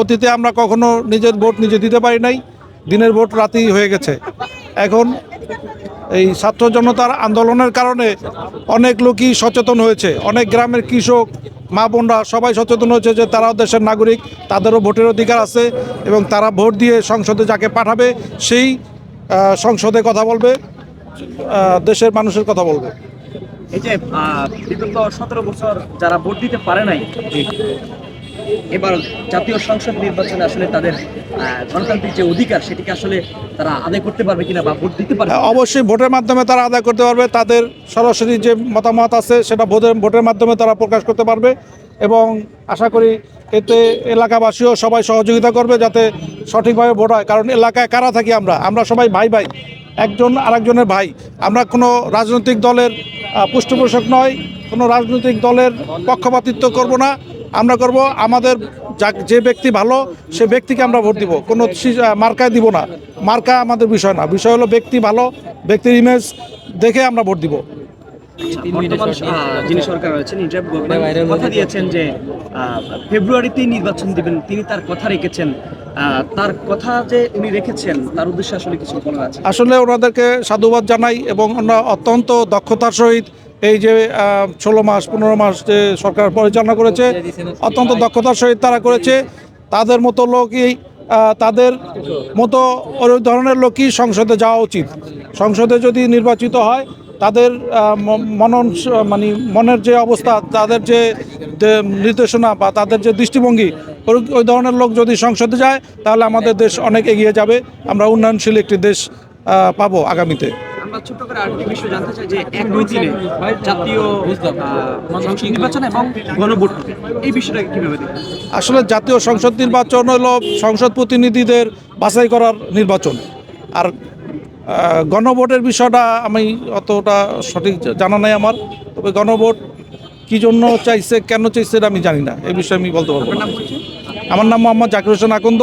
অতীতে আমরা কখনো নিজের ভোট নিজে দিতে পারি নাই। দিনের ভোট রাতেই হয়ে গেছে। এখন এই ছাত্র জনতার আন্দোলনের কারণে অনেক লোকই সচেতন হয়েছে। অনেক গ্রামের কৃষক মা বোনরা সবাই সচেতন হয়েছে যে তারাও দেশের নাগরিক তাদেরও ভোটের অধিকার আছে এবং তারা ভোট দিয়ে সংসদে যাকে পাঠাবে সেই সংসদে কথা বলবে দেশের মানুষের কথা বলবে। এই যে বিগত সতেরো বছর যারা ভোট দিতে পারে নাই এবার জাতীয় সংসদ নির্বাচনে আসলে তাদের গণতান্ত্রিক যে অধিকার সেটিকে আসলে তারা আদায় করতে পারবে কিনা বা ভোট দিতে পারবে হ্যাঁ, অবশ্যই ভোটের মাধ্যমে তারা আদায় করতে পারবে তাদের সরাসরি যে মতামত আছে সেটা ভোটের ভোটের মাধ্যমে তারা প্রকাশ করতে পারবে এবং আশা করি এতে এলাকাবাসীও সবাই সহযোগিতা করবে যাতে সঠিকভাবে ভোট হয়। কারণ এলাকায় কারা থাকি আমরা? আমরা সবাই ভাই ভাই। একজন আরেকজনের ভাই। আমরা কোনো রাজনৈতিক দলের পুষ্টপোষক নয় কোনো রাজনৈতিক দলের পক্ষপাতিত্ব করব না। আমরা করব আমাদের যা- যে ব্যক্তি ভালো সে ব্যক্তিকে আমরা ভোট দিব। কোনো মার্কায় দিব না। মার্কা আমাদের বিষয় না। বিষয় হলো ব্যক্তি ভালো ব্যক্তির ইমেজ দেখে আমরা ভোট দিব। যিনি সরকার রয়েছেন ইন্টার কথা দিয়েছেন যে ফেব্রুয়ারিতেই নির্বাচন দিবেন তিনি তার কথা রেখেছেন। তার কথা যে উনি রেখেছেন তার উদ্দেশ্যে আসলে কিছু বলার আছে? আসলে ওনাদেরকে সাধুবাদ জানাই এবং ওনারা অত্যন্ত দক্ষতার সহিত এই যে ষোলো মাস, পনেরো মাস যে সরকার পরিচালনা করেছে, অত্যন্ত দক্ষতার সহিত তারা করেছে। তাদের মতো লোকই তাদের মতো ওই ধরনের লোকই সংসদে যাওয়া উচিত। সংসদে যদি নির্বাচিত হয়, তাদের মনন মানে মনের যে অবস্থা, তাদের যে নির্দেশনা বা তাদের যে দৃষ্টিভঙ্গি, ওই- ধরনের লোক যদি সংসদে যায়, তাহলে আমাদের দেশ অনেক এগিয়ে যাবে। আমরা উন্নয়নশীল একটি দেশ পাবো আগামীতে। আমরা ছোট্ট করে আরেকটি বিষয় জানতে চাই যে এক দুই দিনে জাতীয় সংসদ নির্বাচন এবং গণভোট এই বিষয়টাকে কীভাবে দেখবেন? আসলে জাতীয় সংসদ নির্বাচন হলো সংসদ প্রতিনিধিদের বাছাই করার নির্বাচন। আর গণভোটের বিষয়টা আমি অতটা সঠিক জানা নাই আমার। তবে গণভোট কী জন্য চাইছে কেন চাইছে এটা আমি জানি না। এই বিষয়ে আমি বলতে পারব না। আমার নাম মোহাম্মদ জাকির হোসেন আকন্দ।